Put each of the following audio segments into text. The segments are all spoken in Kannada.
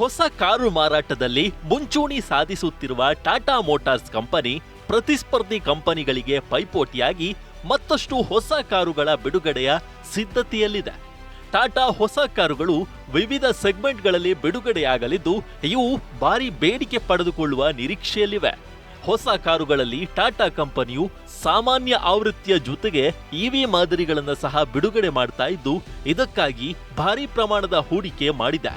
ಹೊಸ ಕಾರು ಮಾರಾಟದಲ್ಲಿ ಮುಂಚೂಣಿ ಸಾಧಿಸುತ್ತಿರುವ ಟಾಟಾ ಮೋಟಾರ್ಸ್ ಕಂಪನಿ ಪ್ರತಿಸ್ಪರ್ಧಿ ಕಂಪನಿಗಳಿಗೆ ಪೈಪೋಟಿಯಾಗಿ ಮತ್ತಷ್ಟು ಹೊಸ ಕಾರುಗಳ ಬಿಡುಗಡೆಯ ಸಿದ್ಧತೆಯಲ್ಲಿದೆ. ಟಾಟಾ ಹೊಸ ಕಾರುಗಳು ವಿವಿಧ ಸೆಗ್ಮೆಂಟ್ಗಳಲ್ಲಿ ಬಿಡುಗಡೆಯಾಗಲಿದ್ದು, ಇವು ಭಾರಿ ಬೇಡಿಕೆ ಪಡೆದುಕೊಳ್ಳುವ ನಿರೀಕ್ಷೆಯಲ್ಲಿವೆ. ಹೊಸ ಕಾರುಗಳಲ್ಲಿ ಟಾಟಾ ಕಂಪನಿಯು ಸಾಮಾನ್ಯ ಆವೃತ್ತಿಯ ಜೊತೆಗೆ ಇವಿ ಮಾದರಿಗಳನ್ನು ಸಹ ಬಿಡುಗಡೆ ಮಾಡ್ತಾ ಇದ್ದು, ಇದಕ್ಕಾಗಿ ಭಾರಿ ಪ್ರಮಾಣದ ಹೂಡಿಕೆ ಮಾಡಿದೆ.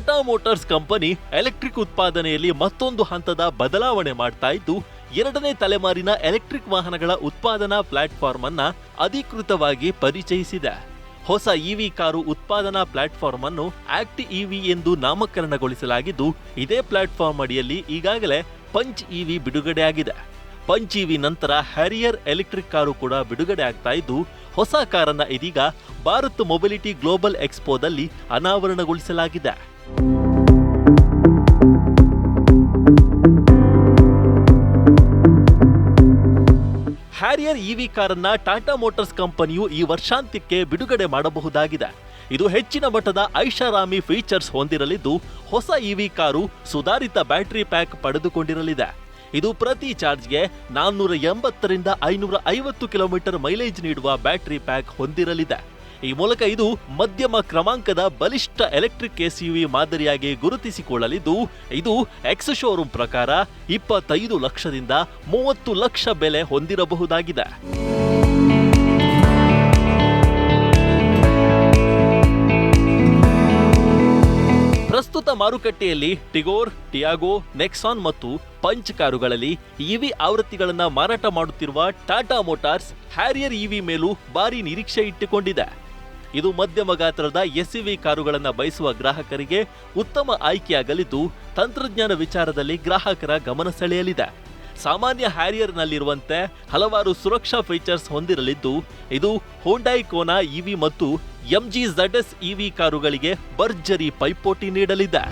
ಟಾಟಾ ಮೋಟಾರ್ಸ್ ಕಂಪನಿ ಎಲೆಕ್ಟ್ರಿಕ್ ಉತ್ಪಾದನೆಯಲ್ಲಿ ಮತ್ತೊಂದು ಹಂತದ ಬದಲಾವಣೆ ಮಾಡ್ತಾ ಇದ್ದು, ಎರಡನೇ ತಲೆಮಾರಿನ ಎಲೆಕ್ಟ್ರಿಕ್ ವಾಹನಗಳ ಉತ್ಪಾದನಾ ಪ್ಲಾಟ್ಫಾರ್ಮ್ ಅನ್ನ ಅಧಿಕೃತವಾಗಿ ಪರಿಚಯಿಸಿದೆ. ಹೊಸ ಇವಿ ಕಾರು ಉತ್ಪಾದನಾ ಪ್ಲಾಟ್ಫಾರ್ಮ್ ಅನ್ನು ಆಕ್ಟ್ ಇವಿ ಎಂದು ನಾಮಕರಣಗೊಳಿಸಲಾಗಿದ್ದು, ಇದೇ ಪ್ಲಾಟ್ಫಾರ್ಮ್ ಅಡಿಯಲ್ಲಿ ಈಗಾಗಲೇ ಪಂಚ್ ಇವಿ ಬಿಡುಗಡೆಯಾಗಿದೆ. ಪಂಚ್ ಇವಿ ನಂತರ ಹ್ಯಾರಿಯರ್ ಎಲೆಕ್ಟ್ರಿಕ್ ಕಾರು ಕೂಡ ಬಿಡುಗಡೆ ಆಗ್ತಾ ಇದ್ದು, ಹೊಸ ಕಾರನ್ನ ಇದೀಗ ಭಾರತ್ ಮೊಬಿಲಿಟಿ ಗ್ಲೋಬಲ್ ಎಕ್ಸ್ಪೋದಲ್ಲಿ ಅನಾವರಣಗೊಳಿಸಲಾಗಿದೆ. ಹ್ಯಾರಿಯರ್ ಇವಿ ಕಾರನ್ನ ಟಾಟಾ ಮೋಟಾರ್ಸ್ ಕಂಪನಿಯು ಈ ವರ್ಷಾಂತ್ಯಕ್ಕೆ ಬಿಡುಗಡೆ ಮಾಡಬಹುದಾಗಿದೆ. ಇದು ಹೆಚ್ಚಿನ ಮಟ್ಟದ ಐಷಾರಾಮಿ ಫೀಚರ್ಸ್ ಹೊಂದಿರಲಿದ್ದು, ಹೊಸ ಇವಿ ಕಾರು ಸುಧಾರಿತ ಬ್ಯಾಟರಿ ಪ್ಯಾಕ್ ಪಡೆದುಕೊಂಡಿರಲಿದೆ. ಇದು ಪ್ರತಿ ಚಾರ್ಜ್ಗೆ ನಾನ್ನೂರ ಎಂಬತ್ತರಿಂದ ಐನೂರ ಐವತ್ತು ಕಿಲೋಮೀಟರ್ ಮೈಲೇಜ್ ನೀಡುವ ಬ್ಯಾಟರಿ ಪ್ಯಾಕ್ ಹೊಂದಿರಲಿದೆ. ಈ ಮೂಲಕ ಇದು ಮಧ್ಯಮ ಕ್ರಮಾಂಕದ ಬಲಿಷ್ಠ ಎಲೆಕ್ಟ್ರಿಕ್ ಎಸ್ಯುವಿ ಮಾದರಿಯಾಗಿ ಗುರುತಿಸಿಕೊಳ್ಳಲಿದ್ದು, ಇದು ಎಕ್ಸ್ ಶೋರೂಮ್ ಪ್ರಕಾರ ಇಪ್ಪತ್ತೈದು ಲಕ್ಷದಿಂದ ಮೂವತ್ತು ಲಕ್ಷ ಬೆಲೆ ಹೊಂದಿರಬಹುದಾಗಿದೆ. ಪ್ರಸ್ತುತ ಮಾರುಕಟ್ಟೆಯಲ್ಲಿ ಟಿಗೋರ್, ಟಿಯಾಗೋ, ನೆಕ್ಸಾನ್ ಮತ್ತು ಪಂಚ್ ಕಾರುಗಳಲ್ಲಿ ಇವಿ ಆವೃತ್ತಿಗಳನ್ನು ಮಾರಾಟ ಮಾಡುತ್ತಿರುವ ಟಾಟಾ ಮೋಟಾರ್ಸ್ ಹ್ಯಾರಿಯರ್ ಇವಿ ಮೇಲೂ ಭಾರಿ ನಿರೀಕ್ಷೆ ಇಟ್ಟುಕೊಂಡಿದೆ. ಇದು ಮಧ್ಯಮ ಗಾತ್ರದ ಎಸ್ಯುವಿ ಕಾರುಗಳನ್ನು ಬಯಸುವ ಗ್ರಾಹಕರಿಗೆ ಉತ್ತಮ ಆಯ್ಕೆಯಾಗಲಿದ್ದು, ತಂತ್ರಜ್ಞಾನ ವಿಚಾರದಲ್ಲಿ ಗ್ರಾಹಕರ ಗಮನ ಸೆಳೆಯಲಿದೆ. ಸಾಮಾನ್ಯ ಹ್ಯಾರಿಯರ್ನಲ್ಲಿರುವಂತೆ ಹಲವಾರು ಸುರಕ್ಷಾ ಫೀಚರ್ಸ್ ಹೊಂದಿರಲಿದ್ದು, ಇದು ಹೋಂಡೈ ಕೋನಾ ಇವಿ ಮತ್ತು ಎಂಜಿ ಎಸ್ ಇವಿ ಕಾರುಗಳಿಗೆ ಭರ್ಜರಿ ಪೈಪೋಟಿ ನೀಡಲಿದೆ.